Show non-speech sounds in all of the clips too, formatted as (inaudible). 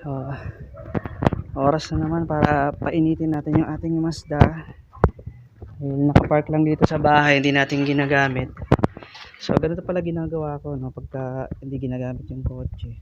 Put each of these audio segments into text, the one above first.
Oh, oras na naman para painitin natin yung ating Mazda. Yung nakapark lang dito sa bahay, hindi natin ginagamit. So, ganito pala ginagawa ko, no? Pagka hindi ginagamit yung kotse.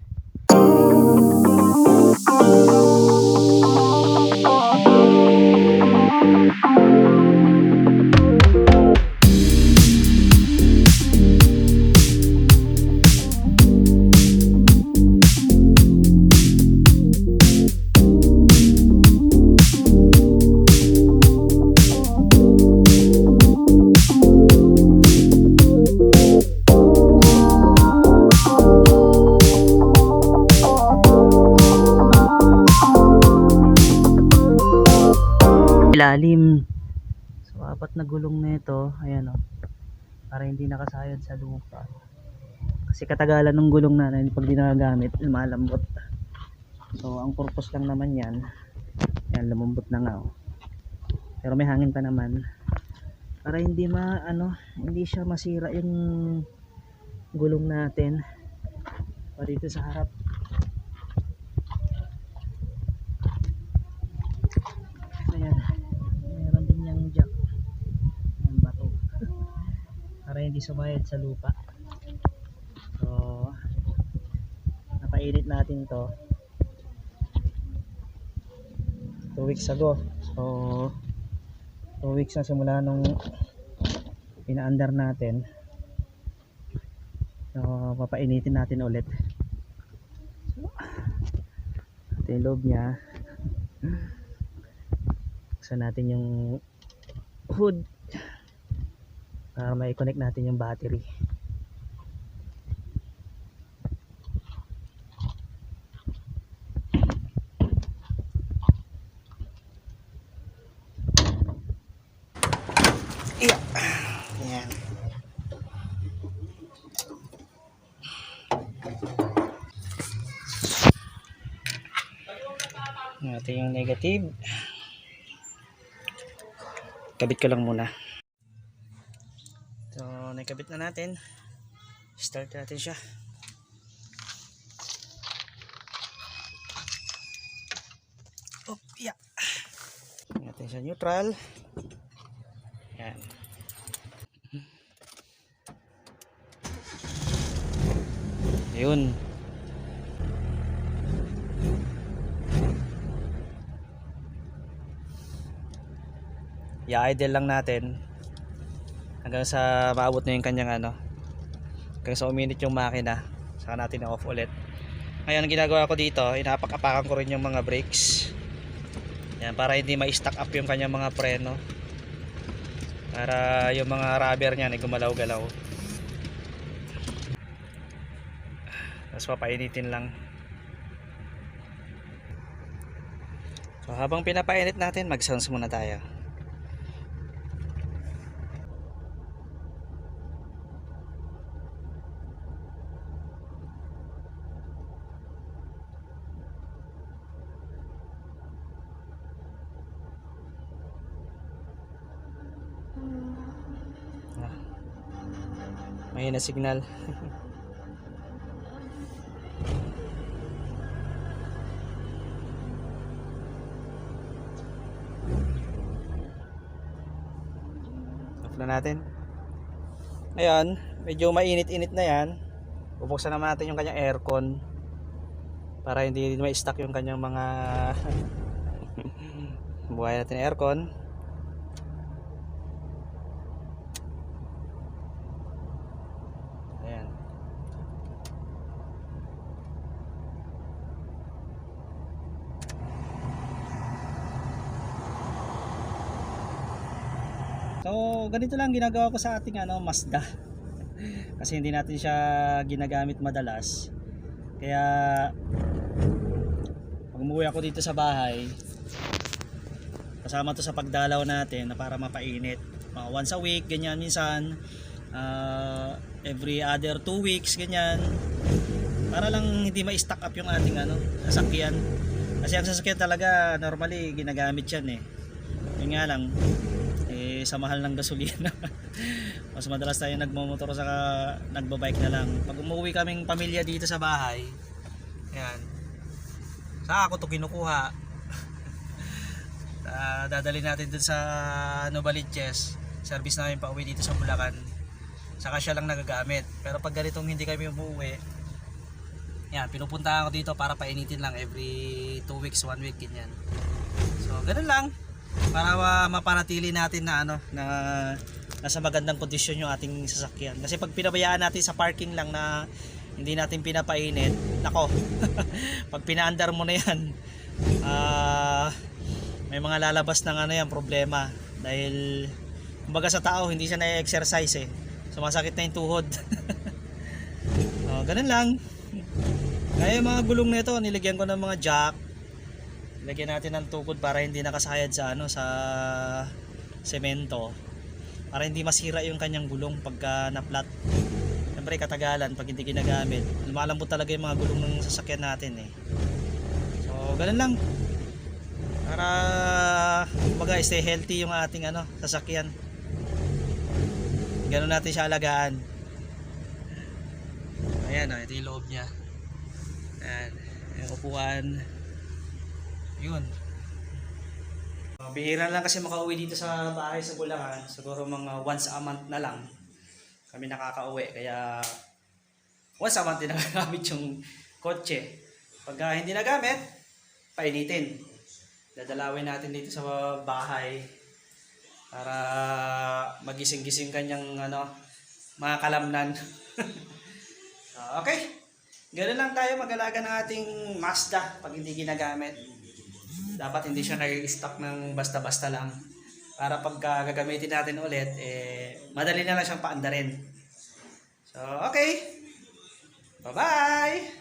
Ilalim. So, apat na gulong nito, ayan o. Para hindi nakasayad sa lupa. Kasi katagalan ng gulong na na pag di lumalambot. So, ang purpose lang naman yan, yan, lumambot na nga o. Pero may hangin pa naman. Para hindi ma, ano, hindi siya masira yung gulong natin. Pa dito sa harap. Ayan. Meron din yung jack. Ang bato. Para hindi sumayad sa lupa. So, napainit natin to 2 weeks ago. So, 2 weeks na simula nung pina-under natin. So, papainitin natin ulit. So, ito yung loob niya. Buksan natin yung hood para may connect natin yung battery. Yeah. Yan. Ito yung negative. Kabit ko lang muna. Nakabit na natin. Start natin siya. Op, yeah. Natin siya neutral. Yan. Ayun. I-idle lang natin hanggang sa maabot na yung kanyang ano. Hanggang sa uminit yung makina. Saka natin off ulit. Ngayon ang ginagawa ko dito inapak-apakan ko rin yung mga brakes. Yan para hindi ma-stack up yung kanyang mga preno. Para yung mga rubber niyan ay gumalaw-galaw. Tapos papainitin lang. So habang pinapainit natin mag sounds muna tayo may na signal. Off na natin. Ngayon medyo mainit-init na yan. Bubuksan naman natin yung kanyang aircon para hindi ma-stuck yung kanyang mga (laughs) buhay natin aircon Ayan. So, ganito lang ginagawa ko sa ating ano, Mazda. (laughs) Kasi hindi natin siya ginagamit madalas. Kaya pag umuwi ako dito sa bahay, kasama to sa pagdalaw natin na para mapainit. Mga once a week, ganyan minsan. Ah, every other two weeks, ganyan. Para lang hindi ma-stack up yung ating ano, sasakyan. Kasi ang sasakyan talaga normally ginagamit yan eh. Yun nga lang, sa mahal ng gasolina. (laughs) Mas madalas tayo nagmamotor sa nagbabike na lang. Pag umuwi kaming pamilya dito sa bahay, yan. Saka ako to kinukuha. (laughs) Ah, dadali natin dun sa Novaliches. Service namin pa uwi dito sa Bulacan. Saka siya lang nagagamit. Pero pag ganitong hindi kami umuwi, yan, pinupuntahan ko dito para painitin lang every 2 weeks, 1 week, ganyan. So, ganun lang. Para ma- mapanatili natin na ano, na nasa magandang kondisyon yung ating sasakyan. Kasi pag pinabayaan natin sa parking lang na hindi natin pinapainit, nako, (laughs) pag pinaandar mo na yan, ah, may mga lalabas ng ano yan, problema. Dahil, kumbaga sa tao, hindi siya na-exercise eh. Sumasakit na yung tuhod. (laughs) oh, ganun lang. Kaya mga gulong nito, nilagyan ko ng mga jack. Lagyan natin ng tukod para hindi nakasayad sa ano sa semento. Para hindi masira yung kanyang gulong pagka na-flat. Siyempre katagalan pag hindi ginagamit. Lumalambot talaga yung mga gulong ng sasakyan natin eh. So, ganun lang. Para kumbaga stay healthy yung ating ano sasakyan. Ganun natin siya alagaan. Ayan, oh, ito yung loob niya. Ayan, upuan. Yun. Uh, bihira lang kasi makauwi dito sa bahay sa Bulacan. Siguro mga once a month na lang kami nakakauwi. Kaya once a month din (laughs) nagagamit yung kotse. Pagka hindi nagamit, painitin. Dadalawin natin dito sa bahay para magising-gising kanyang ano, mga kalamnan. So, (laughs) okay. Ganun lang tayo mag-alaga ng ating Mazda pag hindi ginagamit. Dapat hindi siya nag-stock ng basta-basta lang. Para pagka gagamitin natin ulit, eh, madali na lang siyang paandarin. So, okay. Bye-bye!